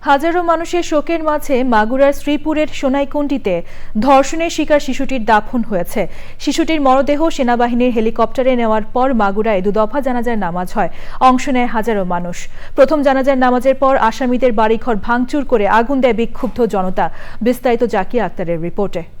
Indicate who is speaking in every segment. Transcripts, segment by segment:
Speaker 1: হাজারো মানুষের শোকের মাঝে মাগুরার শ্রীপুরের সোনাইকুণ্ডিতে ধর্ষণের শিকার শিশুটির দাফন হয়েছে। শিশুটির মরদেহ সেনাবাহিনীর হেলিকপ্টারে নেওয়ার পর মাগুরায় দুদফা জানাজার নামাজ হয়। অংশ নেয় হাজারো মানুষ। প্রথম জানাজার নামাজের পর আসামিদের বাড়িঘর ভাঙচুর করে আগুন দেয় বিক্ষুব্ধ জনতা। বিস্তারিত জাকিয়া আক্তারের রিপোর্টে।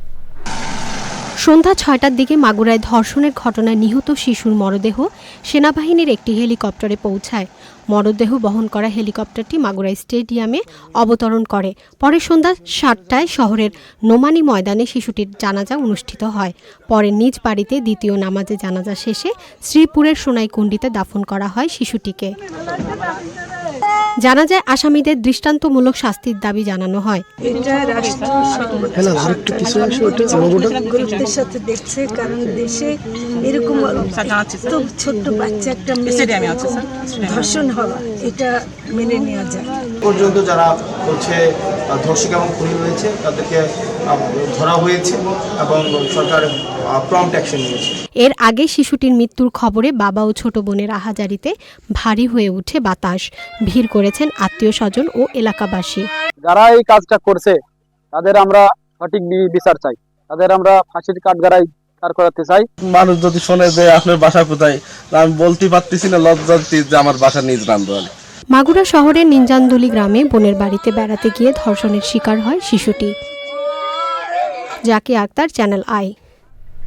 Speaker 2: সন্ধ্যা ছয়টার দিকে মাগুরায় ধর্ষণের ঘটনায় নিহত শিশুর মরদেহ সেনাবাহিনীর একটি হেলিকপ্টারে পৌঁছায়। মরদেহ বহন করা হেলিকপ্টারটি মাগুরা স্টেডিয়ামে অবতরণ করে। পরে সন্ধ্যা সাতটায় শহরের নোমানি ময়দানে শিশুটির জানাজা অনুষ্ঠিত হয়। পরে নিজ বাড়িতে দ্বিতীয় নামাজে জানাজা শেষে শ্রীপুরের সোনাইকুণ্ডিতে দাফন করা হয় শিশুটিকে। জানাজায় আসামিদের দৃষ্টান্তমূলক শাস্তির দাবি জানানো হয়।
Speaker 3: হ্যাঁ
Speaker 4: সাথে দেখছে কারণ দেশে এরকম ছোট্ট বাচ্চা একটা ধর্ষণ হওয়া এটা মেনে নেওয়া যায়।
Speaker 5: পর্যন্ত যারা হচ্ছে আহ, ধর্ষক এবং খুনি হয়েছে তাদেরকে ধরা হয়েছে এবং সরকার প্রম্পট অ্যাকশন নিয়েছে।
Speaker 2: এর আগে শিশুটির মৃত্যুর খবরে বাবা ও ছোট বোনের আহাজারিতে ভারী হয়ে উঠে বাতাস। ভিড় করেছেন আত্মীয় স্বজন ও এলাকাবাসী।
Speaker 6: যারা এই কাজটা করছে তাদের আমরা সঠিক বিচার চাই। তাদের আমরা ফাঁসির কাঠগড়াই কার করাতে চাই।
Speaker 7: মানুষ যদি শোনে যে আপনার বাসা কোথায় আমি বলতে পারতেছি না লজ্জান্তি যে আমার বাসা নিজ রামদোয়ালি
Speaker 2: মাগুরা শহরের নিঞ্জানদুলি গ্রামে বোনের বাড়িতে বেড়াতে গিয়ে ধর্ষণের শিকার হয় শিশুটি। Zaki Akhtar, channel I.